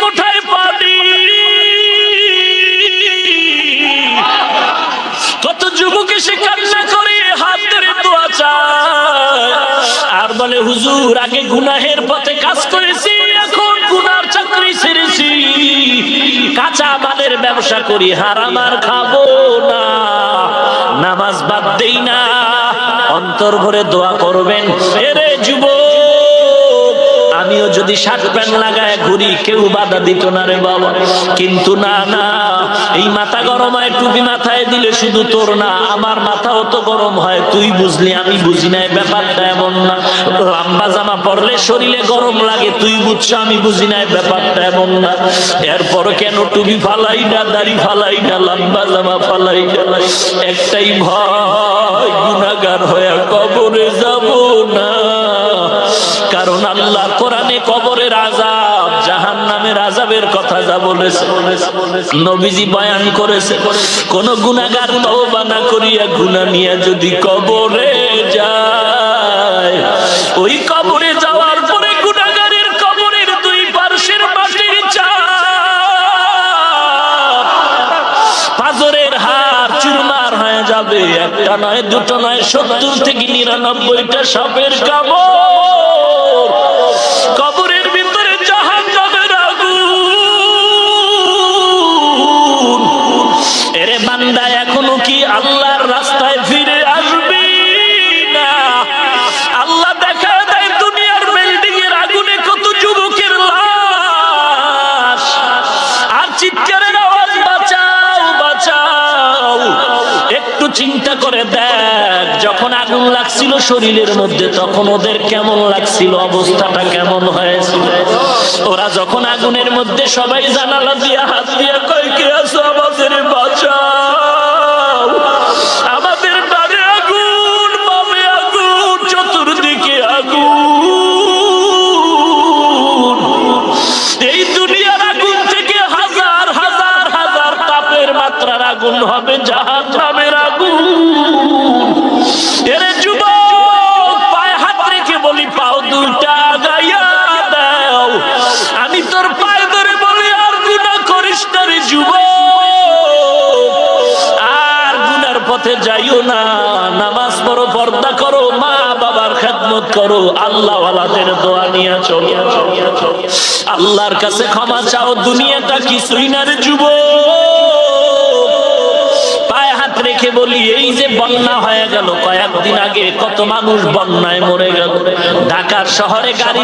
কোঠায় কত যুবক এসে কান্না করে, হাত ধরে আর বলে, হুজুর, আগে গুনাহের পথে কাজ করেছি, এখন গুনার চাকরি ছেড়েছি। কাঁচা মালের ব্যবসা করি, হারাম আর খাব না। নামাজ বাদ দেই না। অন্তর ভরে দোয়া করবেন। এরে যুবক আমিও যদি শার্ট প্যান্ট লাগায় ঘুরি, কেউ বাধা দিত না রে বাবা। কিন্তু না না, এই মাথা গরম হয়, টুপি মাথায় দিলে শুধু তোর না, আমার মাথাও তো গরম হয়। তুই বুঝলি, আমি বুঝি না, এই ব্যাপারটা এমন না। লম্বা জামা পরলে শরীরে গরম লাগে, তুই বুঝছ, আমি বুঝি না, এই ব্যাপারটা এমন না। এরপর কেন টুপি ফালাই না, দাড়ি ফালাই না, লম্বা জামা ফালাই না? একটাই ভয় গুনাগার হয়ে কবরে যাব না। কারণ আল্লাহ কোরআনে কবরের আজাব জাহান নামের আজাবের কথা যা বলেছে। নবীজি বয়ান করেছে, কোন গুনাগার তওবা না করিয়া গুনাহ নিয়ে যদি কবরে যায়, ওই কবরে যাওয়ার পরে গুনাগারের কবরের দুই পার্শ্বের মাটির চাপ পাজরের হার চুরমার হয়ে যাবে। একটা নয়, দুটো নয়, সত্তর থেকে নিরানব্বইটা সাপের কামড়। এখনও কি আল্লাহর রাস্তায় ফিরে আসবি না? আল্লাহ দেখা দেয় দুনিয়ার বিল্ডিং এর আগুনে কত যুবকের লাশ। আর একটু চিন্তা করে দেখ, যখন আগুন লাগছিল শরীরের মধ্যে, তখন ওদের কেমন লাগছিল, অবস্থাটা কেমন হয়েছিল? ওরা যখন আগুনের মধ্যে সবাই জানালা দিয়ে, হাত দিয়ে কয়, কে আমাদের বাঁচাও আর পথে যাইও না করো মা বাবার করো আল্লাহর কাছে ক্ষমা চাও, দুনিয়াটা কিছুই না রে যুবক? রেখে বলি, এই যে বন্যা হয়ে গেল, কয়েকদিন আগে কত মানুষ বন্যায় মরে গেল। ঢাকার শহরে গাড়ি